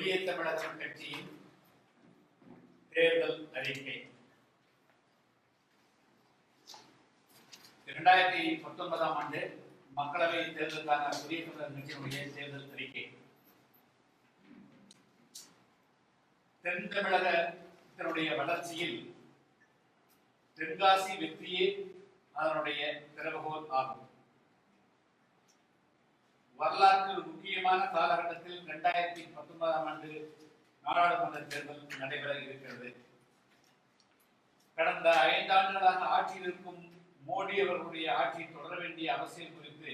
புதிய தமிழகம் கட்சியின் தேர்தல் அறிக்கை. இரண்டாயிரத்தி பத்தொன்பதாம் ஆண்டு மக்களவை தேர்தலுக்கான புதிய தமிழகம் கட்சியினுடைய தேர்தல் அறிக்கை. தென் தமிழகத்தினுடைய வளர்ச்சியில் தென்காசி வெற்றியே அதனுடைய திறவுகோல் ஆகும். வரலாற்று முக்கியமான காலகட்டத்தில் இரண்டாயிரத்தி பத்தொன்பதாம் ஆண்டு நாடாளுமன்ற தேர்தல் நடைபெற இருக்கிறது. கடந்த ஐந்தாண்டுகளாக ஆட்சியில் இருக்கும் மோடி அவர்களுடைய ஆட்சி தொடர வேண்டிய அவசியம் குறித்து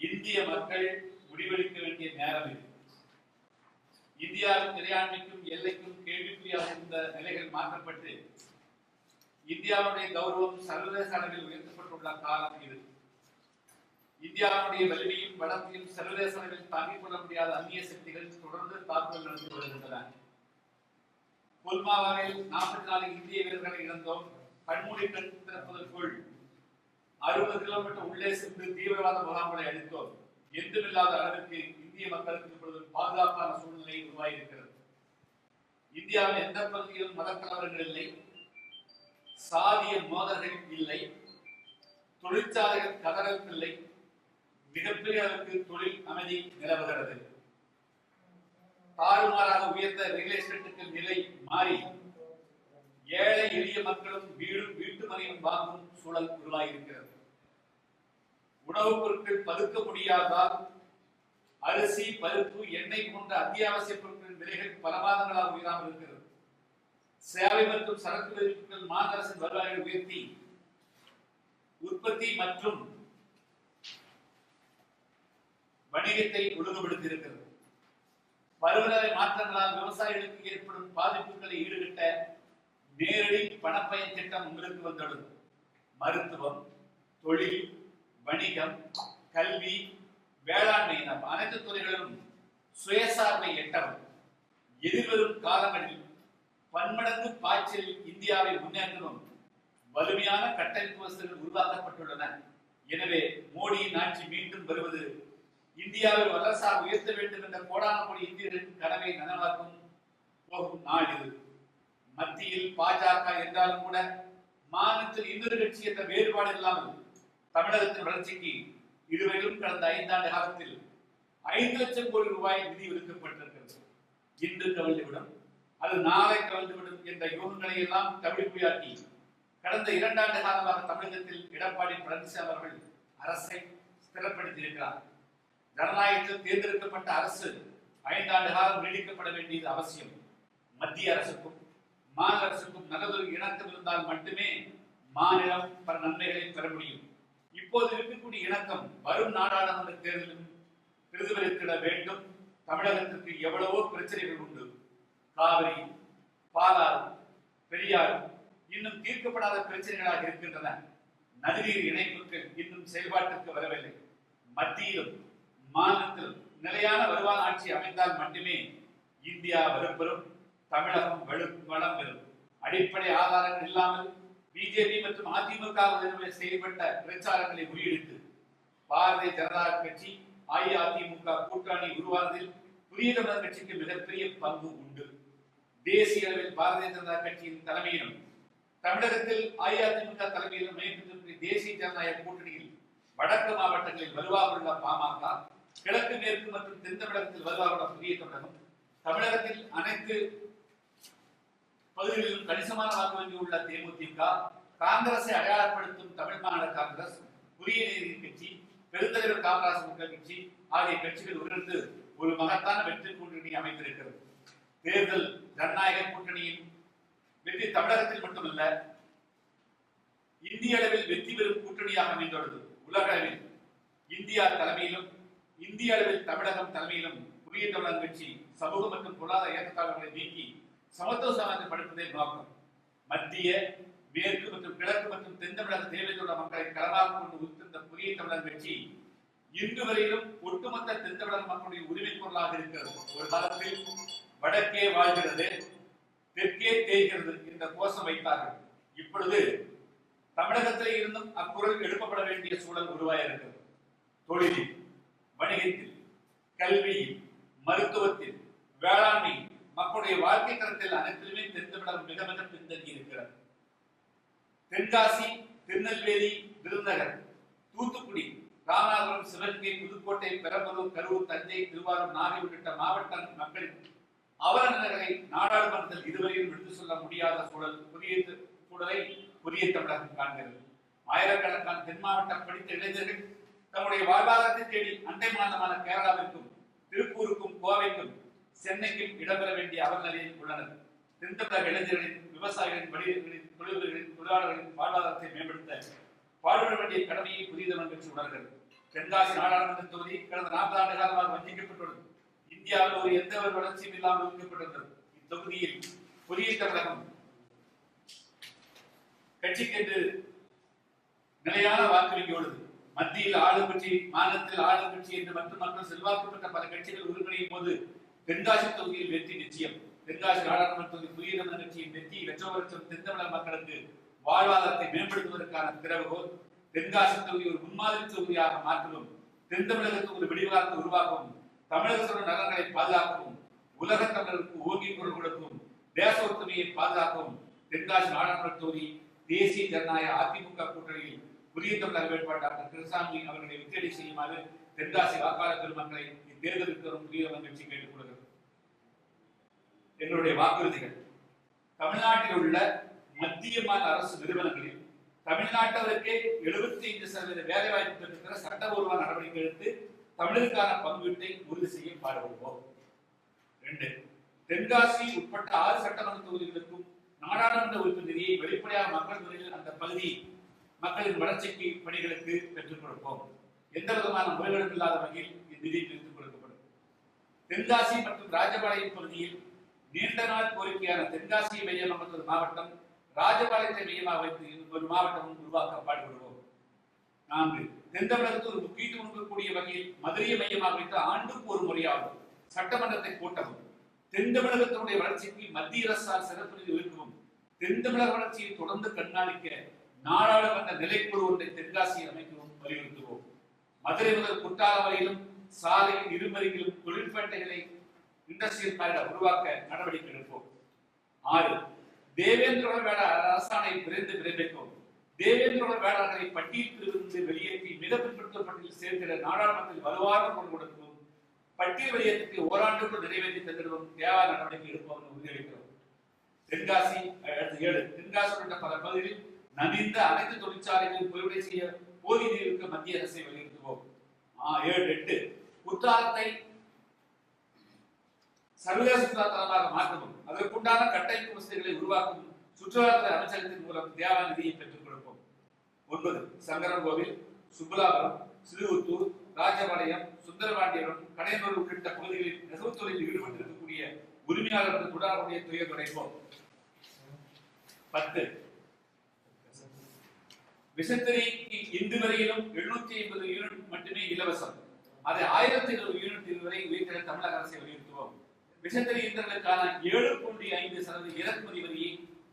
இந்திய மக்கள் முடிவெடுக்க வேண்டிய நேரம் இது. இந்தியாவின் இறையாண்மைக்கும் எல்லைக்கும் கேள்விக்குறியாக இருந்த நிலைகள் மாற்றப்பட்டு இந்தியாவுடைய கௌரவம் சர்வதேச அளவில் உயர்த்தப்பட்டுள்ள காலம் இது. இந்தியாவுடைய வலிமையும் வளர்ச்சியும் சர்வதேச அளவில் தாங்கிக் கொள்ள முடியாத அந்நிய சக்திகள் தொடர்ந்து தாக்குதல் நடத்தி வருகின்றன. புல்மாவாவில் நாற்பத்தி நாலு இந்திய வீரர்களை இழந்தோம். கண்மூடி கண் திறப்பதற்குள் அறுபது கிலோமீட்டர் உள்ளே சென்று தீவிரவாத முகாம்களை அளித்தோம் என்றுமில்லாத அளவிற்கு இந்திய மக்களுக்கு இப்பொழுது பாதுகாப்பான சூழ்நிலை உருவாகியிருக்கிறது. இந்தியாவின் எந்த பகுதியிலும் மதக்கலவரங்கள் இல்லை. சாதிய மோதல்கள் இல்லை. தொழிற்சாலைகள் கதறல் இல்லை. மிகப்பெரிய அளவுக்கு தொழில் அமைதி நிலவுகிறது. தாறுமாறாக உயர்ந்த ரியல் எஸ்டேட்டுக்கு நிலை மாறி ஏழை எளிய மக்களும் வீடும் வீட்டு மனையும் வாங்கும் சூழல் உருவாகியிருக்கிறது. உணவுப் பொருட்கள் பதுக்க முடியாதால் அரிசி பருப்பு எண்ணெய் போன்ற அத்தியாவசிய பொருட்களின் விலைகள் பல மாதங்களாக உயராமல் இருக்கிறது. சேவை மற்றும் சரக்கு விதிப்புகள் மாநில அரசின் வருவாயை உயர்த்தி உற்பத்தி மற்றும் வணிகத்தை ஒழுங்குபடுத்தி இருக்கிறது பருவநிலை மாற்றங்களால் விவசாயிகளுக்கு ஏற்படும் பாதிப்புகளை ஈடுகட்ட நேரடி பணப்பயன் திட்டம் உங்களுக்கு வந்துள்ளது. மருத்துவம் தொழில் வணிகம் கல்வி வேளாண்மை என அனைத்து துறைகளிலும் சுயசார்பை எட்டவும். எதிர்வரும் காலங்களில் பன்மடங்கு பாய்ச்சல் இந்தியாவை முன்னேற்றவும் வலிமையான கட்டமைப்பு வசதிகள் உருவாக்கப்பட்டுள்ளன. எனவே மோடியின் ஆட்சி மீண்டும் வருவது இந்தியாவை வல்லரசாக உயர்த்த வேண்டும் என்ற கோடான கோடி இந்தியர்களின் கனவை நனவாக்கும் போகும் நாள் இது. மத்தியில் பாஜக என்றாலும் கூட மாநிலத்தில் இன்னொரு கட்சி என்ற வேறுபாடு இல்லாமல் தமிழகத்தின் வளர்ச்சிக்கு இதுவரையிலும் கடந்த ஐந்தாண்டு காலத்தில் ஐந்து லட்சம் கோடி ரூபாய் நிதி ஒதுக்கப்பட்டிருக்கிறது. இன்று கவிழ்ந்துவிடும் அது நாளை கவிழ்ந்துவிடும் என்ற யோகங்களை எல்லாம் கவிழ்ப்புயாக்கி கடந்த இரண்டாண்டு காலமாக தமிழகத்தில் எடப்பாடி பழனிசாமி அவர்கள் அரசை ஸ்திரப்படுத்தியிருக்கிறார். ஜனநாயகத்தில் தேர்ந்தெடுக்கப்பட்ட அரசு ஐந்தாண்டு காலம் நீடிக்கப்பட வேண்டியது அவசியம். மத்திய அரசுக்கும் மாநில அரசுக்கும் நல்லதொரு இணக்கம் இருந்தால் மட்டுமே மாநிலம் பல நன்மைகளை பெற முடியும். இப்போது இருக்கக்கூடிய இணக்கம் வரும் நாடாளுமன்ற தேர்தலிலும் பிரதிபலித்திட வேண்டும். தமிழகத்திற்கு எவ்வளவோ பிரச்சனைகள் உண்டு. காவிரி பாலாறு பெரியாறு இன்னும் தீர்க்கப்படாத பிரச்சனைகளாக இருக்கின்றன. நதிநீர் இணைப்புகள் இன்னும் செயல்பாட்டுக்கு வரவில்லை. மத்தியிலும் மாநிலத்தில் நிலையான வருவாய் ஆட்சி அமைந்தால் மட்டுமே இந்தியா வலுப்பெறும் தமிழகம் வலு வளம் பெறும் அடிப்படை ஆதாரங்கள் இல்லாமல் பிஜேபி மற்றும் அதிமுக செயல்பட்ட பிரச்சாரங்களை முறியடித்து பாரதிய ஜனதா கட்சி அஇஅதிமுக கூட்டணி உருவானதில் புதிய தமிழர் கட்சிக்கு மிகப்பெரிய பங்கு உண்டு. தேசிய அளவில் பாரதிய ஜனதா கட்சியின் தலைமையிலும் தமிழகத்தில் அஇஅதிமுக தலைமையிலும் நியமித்திருக்கிற தேசிய ஜனநாயக கூட்டணியில் வடக்கு மாவட்டங்களில் வலுவாக உள்ள பாமக கிழக்கு மேற்கு மற்றும் தென் தமிழகத்தில் வலுவாக புதிய தமிழகம். தமிழகத்தில் அனைத்து பகுதிகளிலும் கணிசமான வாக்கு வங்கி உள்ள தேமுதிக காங்கிரஸை அடையாளப்படுத்தும் தமிழ் மாநில காங்கிரஸ் புதிய நீதி கட்சி பெருந்தலைவர் காமராஜ் கட்சி ஆகிய கட்சிகள் உணர்ந்து ஒரு மகத்தான வெற்றி கூட்டணி அமைந்திருக்கிறது தேர்தல் ஜனநாயக கூட்டணியின் வெற்றி தமிழகத்தில் மட்டுமல்ல இந்திய அளவில் வெற்றி பெறும் கூட்டணியாக அமைந்துள்ளது. உலக அளவில் இந்தியா தலைமையிலும் இந்திய அளவில் தமிழகம் தலைமையிலும் புதிய தமிழகம் கட்சி சமூக மற்றும் பொருளாதார ஏற்றத்தாழ்வுகளை நீக்கி சமத்துவ சமாஜம் படுப்பதே நோக்கம். மத்திய மேற்கு மற்றும் கிழக்கு மற்றும் தென் தமிழக தேவையுள்ள மக்களை களமாக கொண்டு உத்திருந்த புதிய தமிழக கட்சி இன்று வரையிலும் ஒட்டுமொத்த தென் தமிழக மக்களுடைய உரிமை பொருளாக இருக்கிறது. ஒரு காலத்தில் வடக்கே வாழ்கிறது தெற்கே தேய்கிறது என்ற கோஷம் வைத்தார்கள். இப்பொழுது தமிழகத்திலே இருந்தும் அக்குரல் எழுப்பப்பட வேண்டிய சூழல் உருவாயிருக்கிறது. தொழிலில் வணிகத்தில் கல்வியில் மருத்துவத்தில் வேளாண்மை மக்களுடைய வாழ்க்கை தரத்தில் அனைத்திலுமே தென் மிக மிக பின்தங்கி இருக்கிறது. தென்காசி திருநெல்வேலி விருதுநகர் தூத்துக்குடி ராமநாதபுரம் சிவகங்கை புதுக்கோட்டை பெரம்பலூர் கரூர் தஞ்சை திருவாரூர் நாகை உள்ளிட்ட மாவட்ட மக்களின் அவலநிலைகளை நாடாளுமன்றத்தில் இதுவரையும் எடுத்து சொல்ல முடியாத சூழல் புதிய சூழலை புதிய தமிழகம் காண்கிறது. ஆயிரக்கணக்கான தென் மாவட்டம் படித்த இளைஞர்கள் தம்முடைய வாழ்வாதாரத்தை தேடி அண்டை மாநிலமான கேரளாவிற்கும் திருப்பூருக்கும் கோவைக்கும் சென்னைக்கும் இடம்பெற வேண்டிய அவநிலையில் உள்ளனர். தென் இளைஞர்களின் விவசாயிகளின் வணிகர்களின் தொழில்களின் தொழிலாளர்களின் வாழ்வாதாரத்தை மேம்படுத்த பாடுபட வேண்டிய கடமையை புதிய பெற்று உள்ளார்கள் உணர்கிறது தென்காசி நாடாளுமன்ற தொகுதி கடந்த நாற்பது ஆண்டு காலமாக வஞ்சிக்கப்பட்டுள்ளது. இந்தியாவில் ஒரு எந்த ஒரு வளர்ச்சியும் இல்லாமல் ஒதுக்கப்பட்டிருந்தது இத்தொகுதியில் புதிய தமிழகம் கட்சிக்கென்று நிலையான வாக்களிக்கோடு மத்தியில் ஆளும் கட்சி மாநிலத்தில் ஆளும் கட்சி என்று மற்ற மக்கள் செல்வாக்கு பெற்ற பல கட்சிகள் ஒருங்கிணையும் போது தென்காசி தொகுதியில் வெற்றி நிச்சயம். தென்காசி நாடாளுமன்ற தொகுதி புதிய தமிழக கட்சியின் வெற்றி லட்சோபலட்சம் தென்தமிழக தென் தமிழக மக்களுக்கு வாழ்வாதாரத்தை மேம்படுத்துவதற்கான திறவுகோல் தென்காசி தொகுதி ஒரு முன்மாதிரி தொகுதியாக மாற்றவும் தென் தமிழகத்துக்கு ஒரு விடிவாரத்தை உருவாக்கவும் தமிழகத்துடன் நலன்களை பாதுகாக்கவும் உலக தமிழருக்கு ஓங்கி குரல் கொடுக்கும் தேச ஒற்றுமையை பாதுகாக்கவும் தென்காசி நாடாளுமன்ற தொகுதி தேசிய ஜனநாயக அதிமுக கூட்டணியில் புதிய தமிழக வேட்பாளர் டாக்டர் கிருஷ்ணாமி அவர்களை வித்தேடி செய்யுமாறு தென்காசி வாக்காளர் பெருமக்களை இத்தேர்தலுக்கு வரும் புதிய கட்சி கேட்டுக் கொள்கிறது எங்களுடைய வாக்குறுதிகள். தமிழ்நாட்டில் உள்ள மத்திய மாநில அரசு நிறுவனங்களில் தமிழ்நாட்டவருக்கே எழுபத்தி ஐந்து சதவீத வேலை வாய்ப்பு பெற்றிருக்கிற சட்டபூர்வ நடவடிக்கை எடுத்து தமிழருக்கான பங்கீட்டை உறுதி செய்ய பாடுபடுவோம். ரெண்டு தென்காசி உட்பட்ட ஆறு சட்டமன்ற தொகுதிகளுக்கும் நாடாளுமன்ற உறுப்பு நிதியை வெளிப்படையாக மக்கள் தொகையில் அந்த பகுதி மக்களின் வளர்ச்சிக்கு பணிகளுக்கு பெற்றுக் கொடுப்போம். எந்த விதமான முறைகளும் இல்லாத வகையில் இந்நிதி பிரித்துக் கொடுக்கப்படும். தென்காசி மற்றும் ராஜபாளையம் பகுதியில் நீண்ட நாள் கோரிக்கையான தென்காசியை மையமாக கொண்ட ஒரு மாவட்டம் ராஜபாளையத்தை மையமாக வைத்து ஒரு மாவட்டம் உருவாக்க பாடுபடுவோம். நான்கு தென் தமிழகத்தில் ஒரு முக்கியத்துவம் இருக்கக்கூடிய வகையில் மதுரையை மையமாக வைத்து ஆண்டுக்கு ஒரு முறையாகும் சட்டமன்றத்தை கூட்டவும். தென் தமிழகத்தினுடைய வளர்ச்சிக்கு மத்திய அரசால் சிறப்பு நிதி ஒதுக்கவும். தென் தமிழக வளர்ச்சியை தொடர்ந்து கண்காணிக்க நாடாளுமன்ற நிலைக்குழு ஒன்றை தென்காசியில் அமைக்கவும் வலியுறுத்துவோம். மதுரை முதல் குற்றாலம் வரையிலும் சாலையின் இருமருகிலும் தொழிற்பேட்டைகளை இண்டஸ்ட்ரியல் காரிடார் உருவாக்க நடவடிக்கை எடுப்போம். ஆறு தேவேந்திரோட வேட அரசாணை விரைந்து விரைவிக்கும் தேவேந்திர வேளாளர்களை பட்டியல் வெளியேற்றி மிக பின்பற்றப்பட்டில் சேர்க்கிற நாடாளுமன்றத்தில் வலுவான கொண்டு கொடுக்கவும் பட்டியல் வெளியேற்றத்தை ஓராண்டுக்குள் நிறைவேற்றி தந்திடவும் தேவையான நடவடிக்கை எடுப்போம் உறுதியளிக்கிறோம். தென்காசி ஏழு தென்காசி உள்ளிட்ட பல பகுதிகளில் நவீன அனைத்து தொழிற்சாலைகளையும் பொறுப்படை செய்ய போதிய நிதிக்கு மத்திய அரசை வலியுறுத்துவோம். ஏழு எட்டு. குற்றாலத்தை சர்வதேச சுற்றுலா தலமாக மாற்றவும். அதற்குண்டான கட்டமைப்பு வசதிகளை உருவாக்கும் சுற்றுலாத்துறை அமைச்சகத்தின் மூலம் தேவா நிதியை பெற்றுக் கொடுப்போம். ஒன்பது சங்கரன்கோவில் சுப்புலாபுரம் சிறுகுத்தூர் ராஜபாளையம் சுந்தரபாண்டியபுரம் கடையனூர் உள்ளிட்ட பகுதிகளில் நெசவுத் தொழிலில் ஈடுபட்டிருக்கக்கூடிய உரிமையாளர்கள் தொடர்புடைய துயர் துடைப்போம் பத்து விசைத்தறிக்கு இன்று வரையிலும் எழுநூத்தி ஐம்பது யூனிட் மட்டுமே இலவசம். அதை ஆயிரத்தி இருபது யூனிட் இதுவரை உயர்த்திட தமிழக அரசை வலியுறுத்துவோம். விசைத்தறி இயந்திரங்களுக்கான ஏழு புள்ளி ஐந்து சதவீத இறக்குமதி வரியை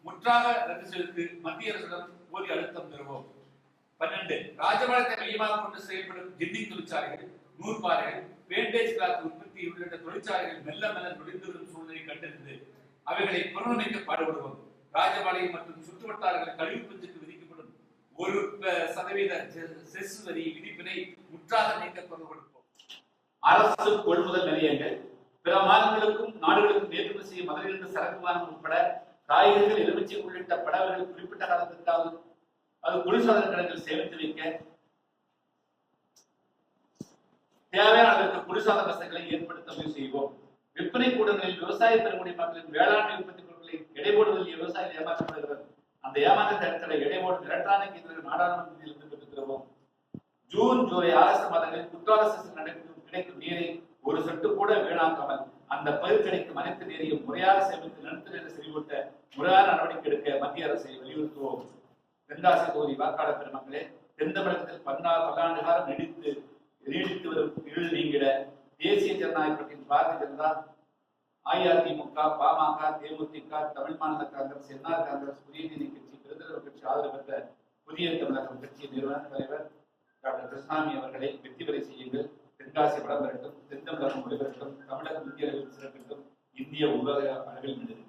முற்றாக ரத்து செய்து மத்திய அரசிடம் போதிய அழுத்தம் தருவோம் பன்னெண்டு ராஜபாளையத்தை மையமாக கொண்டு செயல்படும் ஜின்னிங் தொழிற்சாலைகள் நூற்பாறைகள் பேண்டேஜ் கிளாத் உற்பத்தி உள்ளிட்ட தொழிற்சாலைகள் மெல்ல மெல்ல நொடிந்து வரும் சூழ்நிலை கண்டறிந்து அவைகளை புனரமைக்க பாடுபடுவோம். ராஜபாளையம் மற்றும் சுற்றுவட்டாரங்கள் கழிவு ஒரு சதவீத செஸ் வரி விதிப்பினை முற்றாக நீக்க குரல் கொடுப்போம். அரசு கொள்முதல் நிலையங்கள் பிற மாநிலங்களுக்கும் நாடுகளுக்கும் ஏற்றுமதி செய்யும் மதுரையிலிருந்து சரக்கு வாகனம் உட்பட காய்கறிகள் எலுமிச்சை உள்ளிட்ட படவர்கள் குறிப்பிட்ட காலத்திற்காக அது குளிர்சாதன கிடங்கில் சேமித்து வைக்க தேவையான அளவிற்கு குளிர்சாதன வசதிகளை ஏற்படுத்த முயற்சி செய்வோம். விற்பனை கூடங்களில் விவசாய பெருங்குடி மக்களின் வேளாண்மை உற்பத்தி பொருட்களை எடைபோடுவதில் விவசாயிகள் ஏமாற்றப்படுகிறது அந்த ஏமாற்றத்தை தடுக்கிற எடைபோடும் எலக்ட்ரானிக் இயந்திரங்கள் நாடாளுமன்றத்தில் இருந்து தருவோம். ஜூன் ஜூலை ஆகஸ்ட் மாதங்களில் குற்றால சீசன் நடைபெறும் கிடைக்கும் நீரை ஒரு சொட்டு கூட வீணாக்காமல் அந்த பயிர் கிடைக்கும் நீரையும் முறையாக சேமித்து நிறுத்த நிலை செறிவூட்ட முறையான நடவடிக்கை எடுக்க மத்திய அரசை வலியுறுத்துவோம். தென்காசி தொகுதி வாக்காளர் பெருமக்களே தென் தமிழகத்தில் பன்னாறு பல்லாண்டு காலம் நீடித்து நீடித்து வரும் இருள் நீங்கிட தேசிய ஜனநாயக கட்சியின் பாரதிய ஜனதா அஇஅதிமுக பாமக தேமுதிக தமிழ் மாநில காங்கிரஸ் என்ஆர் காங்கிரஸ் புதிய நீதி கட்சி பெருந்தலைவர் கட்சி ஆதரவு பெற்ற புதிய தமிழகம் கட்சி நிறுவன தலைவர் டாக்டர் கிருஷ்ணாமி அவர்களை வெற்றி பெற செய்யுங்கள். தென்காசி வளம் பெறட்டும் தென் தமிழகம் ஒளிபெறட்டும் தமிழகம் இந்திய அளவில் சிறக்கட்டும் இந்திய உலக அளவில்